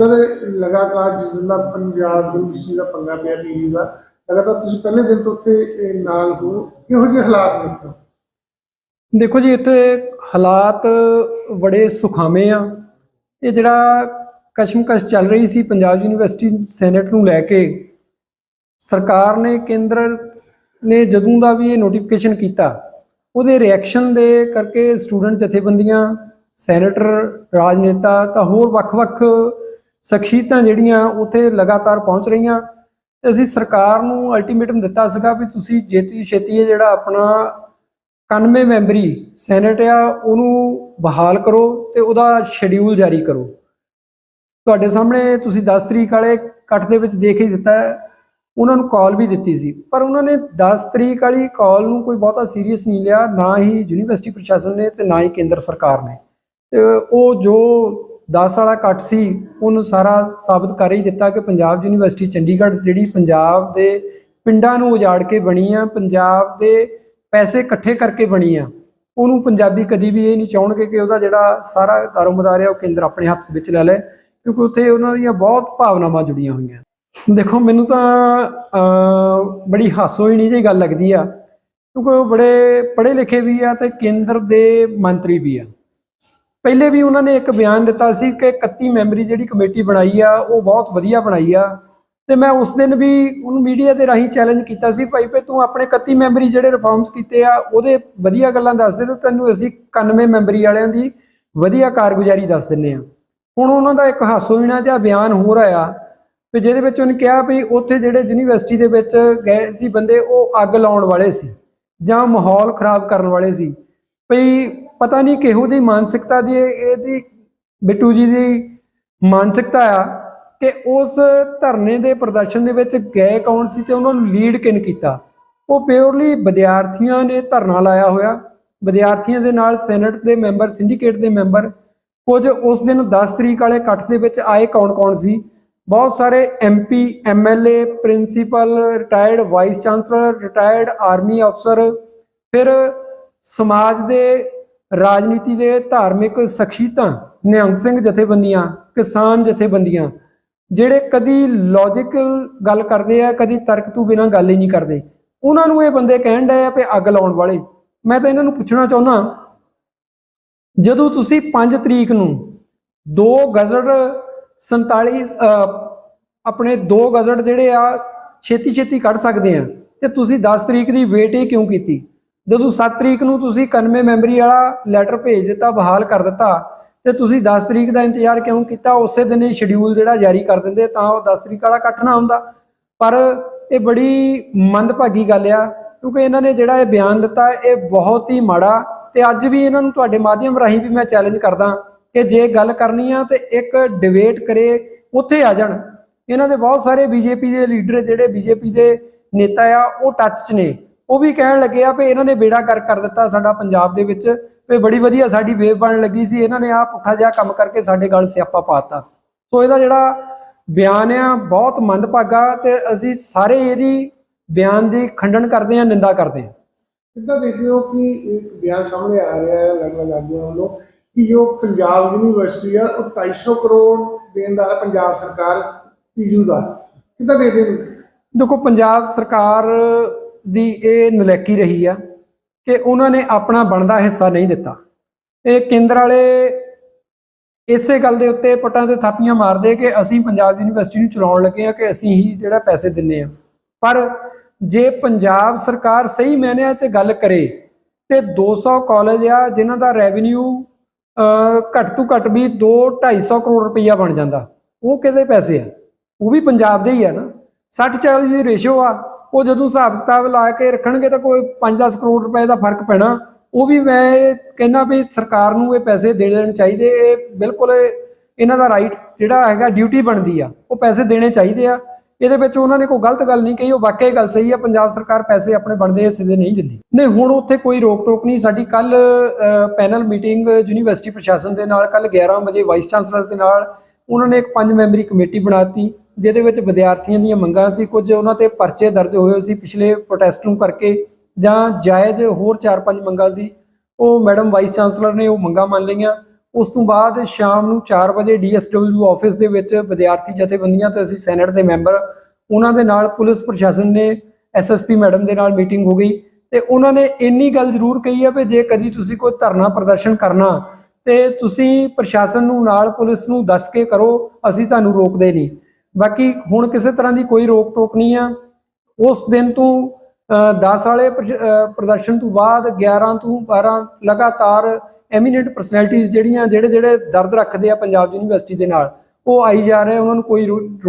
Sir, ਲਗਾਤਾਰ ਜਿਸ ਦਾ Punjab university ਦਾ ਪੰਗਾ ਪਿਆ ਪੀਜੀ ਦਾ, ਲਗਾਤਾਰ ਤੁਸੀਂ ਪਹਿਲੇ ਦਿਨ ਤੋਂ ਉੱਥੇ ਨਾਲ ਹੋ, ਕਿਹੋ ਜਿਹੇ ਹਾਲਾਤ ਨੇ ਇੱਥੇ? ਦੇਖੋ ਜੀ, ਇੱਥੇ ਹਾਲਾਤ ਬੜੇ ਸੁਖਾਵੇਂ ਆ। ਇਹ ਜਿਹੜਾ ਕਸ਼ਮਕਸ਼ ਚੱਲ ਰਹੀ ਸੀ ਪੰਜਾਬ ਯੂਨੀਵਰਸਿਟੀ ਸੈਨੇਟ ਨੂੰ ਲੈ ਕੇ, ਸਰਕਾਰ ਨੇ, ਕੇਂਦਰ ਨੇ ਜਦੋਂ ਦਾ ਵੀ ਇਹ ਨੋਟੀਫਿਕੇਸ਼ਨ ਕੀਤਾ, ਉਹਦੇ ਰਿਐਕਸ਼ਨ ਦੇ ਕਰਕੇ ਸਟੂਡੈਂਟ ਜਥੇਬੰਦੀਆਂ, ਸੈਨੇਟਰ, ਰਾਜਨੇਤਾ, ਤਾਂ ਹੋਰ ਵੱਖ-ਵੱਖ ਸ਼ਖਸੀਅਤਾਂ ਜਿਹੜੀਆਂ ਉੱਥੇ ਲਗਾਤਾਰ ਪਹੁੰਚ ਰਹੀਆਂ। ਤੇ ਅਸੀਂ ਸਰਕਾਰ ਨੂੰ ਅਲਟੀਮੇਟਮ ਦਿੱਤਾ ਸੀਗਾ ਵੀ ਤੁਸੀਂ ਜੇਤੀ ਛੇਤੀ ਇਹ ਜਿਹੜਾ ਆਪਣਾ 91 ਮੈਂਬਰੀ ਸੈਨੇਟ ਆ, ਉਹਨੂੰ ਬਹਾਲ ਕਰੋ ਤੇ ਉਹਦਾ ਸ਼ਡਿਊਲ ਜਾਰੀ ਕਰੋ। ਤੁਹਾਡੇ ਸਾਹਮਣੇ ਤੁਸੀਂ 10 ਤਰੀਕ ਵਾਲੇ ਕੱਟ ਦੇ ਵਿੱਚ ਦੇਖ ਹੀ ਦਿੱਤਾ ਉਹਨਾਂ ਨੂੰ ਕਾਲ ਵੀ ਦਿੱਤੀ ਸੀ। ਪਰ ਉਹਨਾਂ ਨੇ 10 ਤਰੀਕ ਵਾਲੀ ਕਾਲ ਨੂੰ ਕੋਈ ਬਹੁਤਾ ਸੀਰੀਅਸ ਨਹੀਂ ਲਿਆ, ਨਾ ਹੀ ਯੂਨੀਵਰਸਿਟੀ ਪ੍ਰਸ਼ਾਸਨ ਨੇ ਤੇ ਨਾ ਹੀ ਕੇਂਦਰ ਸਰਕਾਰ ਨੇ। ਤੇ ਉਹ ਜੋ 10 ਵਾਲਾ ਕੱਟ ਸੀ ਉਹਨੂੰ ਸਾਰਾ ਸਾਬਤ ਕਰ ਹੀ ਦਿੱਤਾ ਕਿ ਪੰਜਾਬ ਯੂਨੀਵਰਸਿਟੀ ਚੰਡੀਗੜ੍ਹ ਜਿਹੜੀ ਪੰਜਾਬ ਦੇ ਪਿੰਡਾਂ ਨੂੰ ਉਜਾੜ ਕੇ ਬਣੀ ਆ ਪੰਜਾਬ ਦੇ ਪੈਸੇ ਇਕੱਠੇ ਕਰਕੇ ਬਣੀ ਆ ਉਹਨੂੰ ਪੰਜਾਬੀ ਕਦੀ ਵੀ ਇਹ ਨਹੀਂ ਚਾਹਣਗੇ ਕਿ ਉਹਦਾ ਜਿਹੜਾ ਸਾਰਾ ਦਾਰੋਮਦਾਰ ਹੈ ਉਹ ਕੇਂਦਰ ਆਪਣੇ ਹੱਥ ਵਿੱਚ ਲੈ ਲੈ ਕਿਉਂਕਿ ਉੱਥੇ ਉਹਨਾਂ ਦੀਆਂ ਬਹੁਤ ਭਾਵਨਾਵਾਂ ਜੁੜੀਆਂ ਹੋਈਆਂ। ਦੇਖੋ ਮੈਨੂੰ ਤਾਂ ਅਹ, ਬੜੀ ਹਾਸੋਹੀਣੀ ਜਿਹੀ ਗੱਲ ਲੱਗਦੀ ਆ ਕਿਉਂਕਿ ਉਹ ਬੜੇ ਪੜ੍ਹੇ ਲਿਖੇ ਵੀ ਆ ਤੇ ਕੇਂਦਰ ਦੇ ਮੰਤਰੀ ਵੀ ਆ। ਪਹਿਲੇ ਵੀ ਉਹਨਾਂ ਨੇ ਇੱਕ ਬਿਆਨ ਦਿੱਤਾ ਸੀ ਕਿ 31 ਮੈਂਬਰੀ ਜਿਹੜੀ ਕਮੇਟੀ ਬਣਾਈ ਆ, ਉਹ ਬਹੁਤ ਵਧੀਆ ਬਣਾਈ ਆ। ਤੇ ਮੈਂ ਉਸ ਦਿਨ ਵੀ ਉਹਨੂੰ ਮੀਡੀਆ ਦੇ ਰਾਹੀਂ ਚੈਲੰਜ ਕੀਤਾ ਸੀ, ਭਾਈ ਭਈ ਤੂੰ ਆਪਣੇ 31 ਮੈਂਬਰੀ ਜਿਹੜੇ ਰਿਫਾਰਮਸ ਕੀਤੇ ਆ, ਉਹਦੇ ਵਧੀਆ ਗੱਲਾਂ ਦੱਸ ਦੇ ਤੇ ਤੈਨੂੰ ਅਸੀਂ 91 ਮੈਂਬਰੀ ਵਾਲਿਆਂ ਦੀ ਵਧੀਆ ਕਾਰਗੁਜ਼ਾਰੀ ਦੱਸ ਦਿੰਨੇ ਆ ਹੁਣ ਉਹਨਾਂ ਦਾ ਇੱਕ ਹਾਸੋਹੀਣਾ ਜਿਹਾ ਬਿਆਨ ਹੋ ਰਿਹਾ ਵੀ ਜਿਹਦੇ ਵਿੱਚ ਉਹਨੇ ਕਿਹਾ ਵੀ ਉੱਥੇ ਜਿਹੜੇ ਯੂਨੀਵਰਸਿਟੀ ਦੇ ਵਿੱਚ ਗਏ ਸੀ ਬੰਦੇ, ਉਹ ਅੱਗ ਲਾਉਣ ਵਾਲੇ ਸੀ ਜਾਂ ਮਾਹੌਲ ਖਰਾਬ ਕਰਨ ਵਾਲੇ ਸੀ। ਭਈ ਪਤਾ ਨਹੀਂ ਕਿਹੋ ਦੀ ਮਾਨਸਿਕਤਾ ਦੀ ਇਹਦੀ ਬਿੱਟੂ ਜੀ ਦੀ ਮਾਨਸਿਕਤਾ ਆ ਕਿ ਉਸ ਧਰਨੇ ਦੇ ਪ੍ਰਦਰਸ਼ਨ ਦੇ ਵਿੱਚ ਗਏ ਕੌਣ ਸੀ ਤੇ ਉਹਨਾਂ ਨੂੰ ਲੀਡ ਕਿਨ ਕੀਤਾ? ਉਹ ਪਿਓਰਲੀ ਵਿਦਿਆਰਥੀਆਂ ਨੇ ਧਰਨਾ ਲਾਇਆ ਹੋਇਆ। ਵਿਦਿਆਰਥੀਆਂ ਦੇ ਨਾਲ ਸੈਨੇਟ ਦੇ ਮੈਂਬਰ ਸਿੰਡੀਕੇਟ ਦੇ ਮੈਂਬਰ ਕੁਝ ਉਸ ਦਿਨ 10 ਤਰੀਕ ਵਾਲੇ ਇਕੱਠ ਦੇ ਵਿੱਚ ਆਏ ਕੌਣ-ਕੌਣ ਸੀ? ਬਹੁਤ ਸਾਰੇ MP MLA principal retired vice chancellor retired army ਅਫਸਰ ਫਿਰ ਸਮਾਜ ਦੇ ਰਾਜਨੀਤੀ ਦੇ ਧਾਰਮਿਕ ਸ਼ਖਸੀਅਤਾਂ ਨਿਹੰਗ ਸਿੰਘ ਜਥੇਬੰਦੀਆਂ, ਕਿਸਾਨ ਜਥੇਬੰਦੀਆਂ, ਜਿਹੜੇ ਕਦੀ ਲੌਜੀਕਲ ਗੱਲ ਕਰਦੇ ਆ, ਕਦੀ ਤਰਕ ਤੋਂ ਬਿਨਾਂ ਗੱਲ ਹੀ ਨਹੀਂ ਕਰਦੇ, ਉਹਨਾਂ ਨੂੰ ਇਹ ਬੰਦੇ ਕਹਿਣ ਡਏ ਆ ਕਿ ਅੱਗ ਲਾਉਣ ਵਾਲੇ। ਮੈਂ ਤਾਂ ਇਹਨਾਂ ਨੂੰ ਪੁੱਛਣਾ ਚਾਹੁੰਦਾ, ਜਦੋਂ ਤੁਸੀਂ 5 ਤਰੀਕ ਨੂੰ ਦੋ ਗਜ਼ਟ 47 ਆਪਣੇ ਦੋ ਗਜ਼ਟ ਜਿਹੜੇ ਆ ਛੇਤੀ ਛੇਤੀ ਕੱਢ ਸਕਦੇ ਆ, ਤੇ ਤੁਸੀਂ 10 ਤਰੀਕ ਦੀ ਵੇਟ ਹੀ ਕਿਉਂ ਕੀਤੀ? ਜਦੋਂ 7 ਤਰੀਕ ਨੂੰ ਤੁਸੀਂ 91 ਮੈਮਰੀ ਵਾਲਾ ਲੈਟਰ ਭੇਜ ਦਿੱਤਾ, ਬਹਾਲ ਕਰ ਦਿੱਤਾ, ਤੇ ਤੁਸੀਂ 10 ਤਰੀਕ ਦਾ ਇੰਤਜ਼ਾਰ ਕਿਉਂ ਕੀਤਾ? ਉਸੇ ਦਿਨ ਹੀ ਸ਼ਡਿਊਲ ਜਿਹੜਾ ਜਾਰੀ ਕਰ ਦਿੰਦੇ, ਤਾਂ ਉਹ 10 ਤਰੀਕ ਵਾਲਾ ਇਕੱਠ ਨਾ ਹੁੰਦਾ। ਪਰ ਇਹ ਬੜੀ ਮੰਦਭਾਗੀ ਗੱਲ ਆ, ਕਿਉਂਕਿ ਇਹਨਾਂ ਨੇ ਜਿਹੜਾ ਇਹ ਬਿਆਨ ਦਿੱਤਾ, ਇਹ ਬਹੁਤ ਹੀ ਮਾੜਾ ਤੇ ਅੱਜ ਵੀ ਇਹਨਾਂ ਨੂੰ ਤੁਹਾਡੇ ਮਾਧਿਅਮ ਰਾਹੀਂ ਵੀ ਮੈਂ ਚੈਲੰਜ ਕਰਦਾ ਕਿ ਜੇ ਗੱਲ ਕਰਨੀ ਆ ਤੇ ਇੱਕ ਡਿਬੇਟ ਕਰੇ, ਉੱਥੇ ਆ ਜਾਣ। ਇਹਨਾਂ ਦੇ ਬਹੁਤ ਸਾਰੇ ਬੀਜੇਪੀ ਦੇ ਲੀਡਰ ਜਿਹੜੇ ਬੀਜੇਪੀ ਦੇ ਨੇਤਾ ਆ, ਉਹ ਟੱਚ 'ਚ ਨੇ। ਉਹ ਵੀ ਕਹਿਣ ਲੱਗੇ ਆ ਵੀ ਇਹਨਾਂ ਨੇ ਬੇੜਾ ਕਰ ਕਰ ਦਿੱਤਾ ਸਾਡਾ ਪੰਜਾਬ ਦੇ ਵਿੱਚ ਵੀ ਬੜੀ ਵਧੀਆ ਸਾਡੀ ਵੇਵ ਬਣਨ ਲੱਗੀ ਸੀ ਇਹਨਾਂ ਨੇ ਆ ਪੁੱਠਾ ਜਿਹਾ ਕੰਮ ਕਰਕੇ ਸਾਡੇ ਗਲ ਸਿਆਪਾ ਪਾਤਾ ਸੋ ਇਹਦਾ ਜਿਹੜਾ ਬਿਆਨ ਆ ਬਹੁਤ ਮੰਦਭਾਗਾ ਤੇ ਅਸੀਂ ਸਾਰੇ ਇਹਦੀ ਬਿਆਨ ਦੀ ਖੰਡਨ ਕਰਦੇ ਹਾਂ ਨਿੰਦਾ ਕਰਦੇ ਹਾਂ। ਕਿੱਦਾਂ ਦੇਖਦੇ ਹੋ ਕਿ ਇੱਕ ਬਿਆਨ ਸਾਹਮਣੇ ਆ ਰਿਹਾ ਹੈ ਲਗਭਗ ਆਗੂਆਂ ਵੱਲੋਂ ਕਿ ਜੋ ਪੰਜਾਬ ਯੂਨੀਵਰਸਿਟੀ ਆ ਉਹ 250 ਕਰੋੜ ਦੇਣਦਾਰ ਹੈ ਪੰਜਾਬ ਸਰਕਾਰ ਪੀਯੂ ਦਾ। ਕਿੱਦਾਂ ਦੇਖਦੇ ਹੋ? ਦੇਖੋ ਪੰਜਾਬ ਸਰਕਾਰ ਦੀ ਇਹ ਨਲੈਕੀ ਰਹੀ ਆ ਕਿ ਉਹਨਾਂ ਨੇ ਆਪਣਾ ਬਣਦਾ ਹਿੱਸਾ ਨਹੀਂ ਦਿੱਤਾ। ਇਹ ਕੇਂਦਰ ਵਾਲੇ ਇਸੇ ਗੱਲ ਦੇ ਉੱਤੇ ਪਟਾਂ ਤੇ ਥਾਪੀਆਂ ਮਾਰਦੇ ਕਿ ਅਸੀਂ ਪੰਜਾਬ ਯੂਨੀਵਰਸਿਟੀ ਨੂੰ ਚਲਾਉਣ ਲੱਗੇ ਆ ਕਿ ਅਸੀਂ ਹੀ ਜਿਹੜਾ ਪੈਸੇ ਦਿੰਨੇ ਆ ਪਰ ਜੇ ਪੰਜਾਬ ਸਰਕਾਰ ਸਹੀ ਮਾਇਨਿਆਂ 'ਚ ਗੱਲ ਕਰੇ ਤੇ 200 ਕਾਲਜ ਆ ਜਿਨ੍ਹਾਂ ਦਾ ਰੈਵਨਿਊ ਘੱਟ ਤੋਂ ਘੱਟ ਵੀ 2 250 ਕਰੋੜ ਰੁਪਈਆ ਬਣ ਜਾਂਦਾ, ਉਹ ਕਿਹਦੇ ਪੈਸੇ ਆ? ਉਹ ਵੀ ਪੰਜਾਬ ਦੇ ਹੀ ਆ ਨਾ। 60 40 ਦੀ ਰੇਸ਼ੋ ਆ। ਉਹ ਜਦੋਂ ਹਿਸਾਬ ਕਿਤਾਬ ਲਾ ਕੇ ਰੱਖਣਗੇ ਤਾਂ ਕੋਈ 5-10 ਕਰੋੜ ਰੁਪਏ ਦਾ ਫ਼ਰਕ ਪੈਣਾ। ਉਹ ਵੀ ਮੈਂ ਕਹਿੰਦਾ ਵੀ ਸਰਕਾਰ ਨੂੰ ਇਹ ਪੈਸੇ ਦੇ ਦੇਣੇ ਚਾਹੀਦੇ। ਇਹ ਬਿਲਕੁਲ ਇਹਨਾਂ ਦਾ ਰਾਈਟ ਜਿਹੜਾ ਹੈਗਾ ਡਿਊਟੀ ਬਣਦੀ ਆ, ਉਹ ਪੈਸੇ ਦੇਣੇ ਚਾਹੀਦੇ ਆ। ਇਹਦੇ ਵਿੱਚ ਉਹਨਾਂ ਨੇ ਕੋਈ ਗਲਤ ਗੱਲ ਨਹੀਂ ਕਹੀ, ਉਹ ਵਾਕਈ ਗੱਲ ਸਹੀ ਆ। ਪੰਜਾਬ ਸਰਕਾਰ ਪੈਸੇ ਆਪਣੇ ਬਣਦੇ ਹਿੱਸੇ ਦੇ ਨਹੀਂ ਦਿੰਦੀ। ਨਹੀਂ, ਹੁਣ ਉੱਥੇ ਕੋਈ ਰੋਕ ਟੋਕ ਨਹੀਂ। ਸਾਡੀ ਕੱਲ ਪੈਨਲ ਮੀਟਿੰਗ ਯੂਨੀਵਰਸਿਟੀ ਪ੍ਰਸ਼ਾਸਨ ਦੇ ਨਾਲ ਕੱਲ 11 ਵਜੇ ਵਾਈਸ ਚਾਂਸਲਰ ਦੇ ਨਾਲ, ਉਹਨਾਂ ਨੇ ਇੱਕ ਪੰਜ ਮੈਂਬਰੀ ਕਮੇਟੀ ਬਣਾਤੀ। ਜਿਹਦੇ ਵਿੱਚ ਵਿਦਿਆਰਥੀਆਂ ਦੀਆਂ ਮੰਗਾਂ ਸੀ, ਕੁਝ ਉਹਨਾਂ ਤੇ ਪਰਚੇ ਦਰਜ ਹੋਏ ਸੀ ਪਿਛਲੇ ਪ੍ਰੋਟੈਸਟ ਨੂੰ ਕਰਕੇ, ਜਾਂ ਜਾਇਜ਼ ਹੋਰ 4-5 ਮੰਗਾਂ ਸੀ। ਉਹ ਮੈਡਮ ਵਾਈਸ ਚਾਂਸਲਰ ਨੇ ਉਹ ਮੰਗਾਂ ਮੰਨ ਲਈਆਂ। ਉਸ ਤੋਂ ਬਾਅਦ ਸ਼ਾਮ ਨੂੰ 4 ਵਜੇ ਡੀਐਸਡਬਲਯੂ ਆਫਿਸ ਦੇ ਵਿੱਚ ਵਿਦਿਆਰਥੀ ਜਥੇਬੰਦੀਆਂ ਤੇ ਅਸੀਂ ਸੈਨੇਟ ਦੇ ਮੈਂਬਰ ਉਹਨਾਂ ਦੇ ਨਾਲ ਪੁਲਿਸ ਪ੍ਰਸ਼ਾਸਨ ਨੇ ਐਸਐਸਪੀ ਮੈਡਮ ਦੇ ਨਾਲ ਮੀਟਿੰਗ ਹੋ ਗਈ। ਤੇ ਉਹਨਾਂ ਨੇ ਇੰਨੀ ਗੱਲ ਜ਼ਰੂਰ ਕਹੀ ਹੈ ਵੀ ਜੇ ਕਦੀ ਤੁਸੀਂ ਕੋਈ ਧਰਨਾ ਪ੍ਰਦਰਸ਼ਨ ਕਰਨਾ, ਤੇ ਤੁਸੀਂ ਪ੍ਰਸ਼ਾਸਨ ਨੂੰ ਨਾਲ ਪੁਲਿਸ ਨੂੰ ਦੱਸ ਕੇ ਕਰੋ, ਅਸੀਂ ਤੁਹਾਨੂੰ ਰੋਕਦੇ ਨਹੀਂ। ਬਾਕੀ ਹੁਣ ਕਿਸੇ ਤਰ੍ਹਾਂ ਦੀ ਕੋਈ ਰੋਕ ਟੋਕ ਨਹੀਂ ਆ। ਉਸ ਦਿਨ ਤੋਂ 10 ਵਾਲੇ ਪ੍ਰਦਰਸ਼ਨ ਤੋਂ ਬਾਅਦ 11 ਤੋਂ 12 ਲਗਾਤਾਰ ਐਮੀਨੈਂਟ ਪਰਸਨੈਲਿਟੀਜ਼ ਜਿਹੜੀਆਂ ਜਿਹੜੇ ਜਿਹੜੇ ਦਰਦ ਰੱਖਦੇ ਆ ਪੰਜਾਬ ਯੂਨੀਵਰਸਿਟੀ ਦੇ ਨਾਲ, ਉਹ ਆਈ ਜਾ ਰਹੇ ਉਹਨਾਂ ਨੂੰ ਕੋਈ ਰੋ- ਰੋਕ